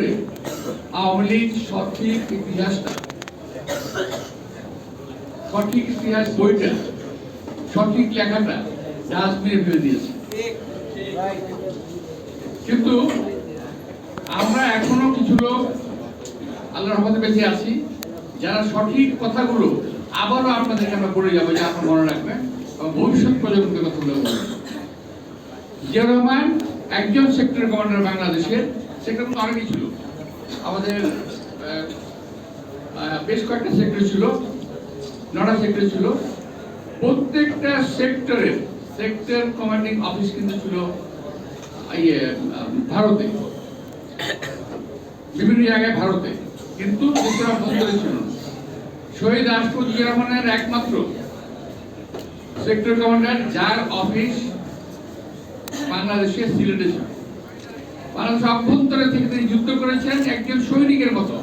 করে আওয়ামী লীগ সঠিক ইতিহাসটা সঠিক ইতিহাস বইটা, সঠিক লেখাটা ডাস্টবিনে ফেলে দিয়েছে। কিন্তু আমরা এখনও কিছু লোক আল্লাহর রহমতে বেঁচে আছি, যারা সঠিক কথাগুলো আবারও আপনাদেরকে আমরা বলে যাব, যে আপনার মনে রাখবেন, এবং ভবিষ্যৎ প্রজন্মকে কথাগুলো বলবেন জিয়া রহমান একজন সেক্টর কমান্ডার বাংলাদেশের সেক্টর কিন্তু অনেকই ছিল। আমাদের বেশ কয়েকটা সেক্টর ছিল নটা সেক্টর ছিল। প্রত্যেকটা সেক্টরের সেক্টর কমান্ডিং অফিস কিন্তু ছিল ইয়ে ভারতে। বিভিন্ন জায়গায় ভারতে। কিন্তু ছিল শহীদ জিয়া রহমানের একমাত্র সেক্টর কমান্ডার যার অফিস বাংলাদেশের সিলেটে ছিল। বাংলাদেশ অভ্যন্তরে থেকে তিনি যুদ্ধ করেছেন একজন সৈনিকের মতো।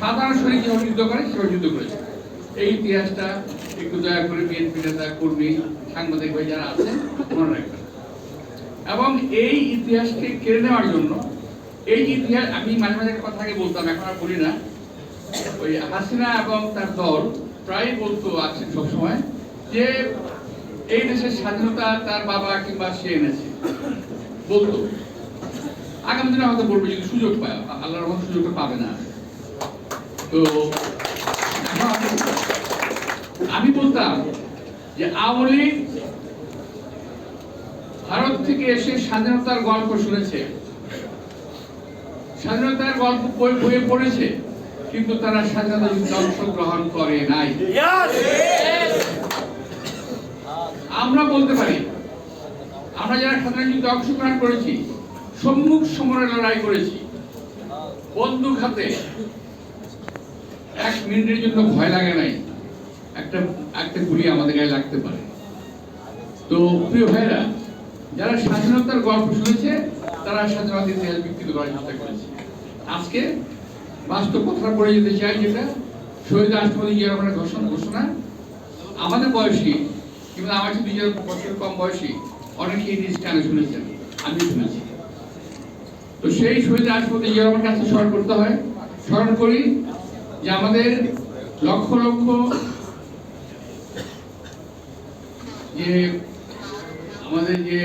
সাধারণ সৈনিক যেভাবে যুদ্ধ করে সেভাবে যুদ্ধ করেছেন এই ইতিহাসটা একটু দয়া করে বিএনপি নেতা, কর্মী, সাংবাদিক ভাই যারা আছেন, মনে রাখবেন। এবং এই ইতিহাসকে কেড়ে নেওয়ার জন্য, এই ইতিহাস, আমি মাঝে মাঝে কথা আগে বলতাম, এখন আর বলি না। ওই হাসিনা এবং তার দল প্রায় বলতো আছেন সবসময় যে এই দেশের স্বাধীনতা তার বাবা কিংবা সে এনেছে। বলতো। আগামী দিনে হয়তো বলবে যদি সুযোগ পায় আল্লাহর রহমান সুযোগটা পাবে না। তো আমি বলতাম যে আওয়ামী লীগ ভারত থেকে এসে স্বাধীনতার গল্প শুনেছে। স্বাধীনতার গল্প বই বইয়ে পড়েছে কিন্তু তারা স্বাধীনতা যুদ্ধে অংশগ্রহণ করে নাই। আমরা বলতে পারি আমরা যারা স্বাধীনতা যুদ্ধে অংশগ্রহণ করেছি সম্মুখ সমরে লড়াই করেছি। বন্দুক হাতে এক মিনিটের জন্য ভয় লাগে নাই। একটা একটা গুলি আমাদের গায়ে লাগতে পারে। তো প্রিয় ভাইরা যারা স্বাধীনতার গল্প শুনেছে, তারা স্বাধীনতা ইতিহাস বিকৃত করার চেষ্টা করেছে। আজকে বাস্তব কথা পড়ে যেতে চাই যেটা, শহীদ রাষ্ট্রপতি জিয়া রহমানের ঘোষণা ঘোষণা। আমাদের বয়সী, কিংবা আমার চেয়ে দুই হাজার বছর কম বয়সী, অনেকে এই জিনিস কানে শুনেছেন। আমি শুনেছি। তো সেই শহীদ রাষ্ট্রপতি আমার কাছে স্মরণ করতে হয়। স্মরণ করি যে আমাদের লক্ষ লক্ষ যে আমাদের যে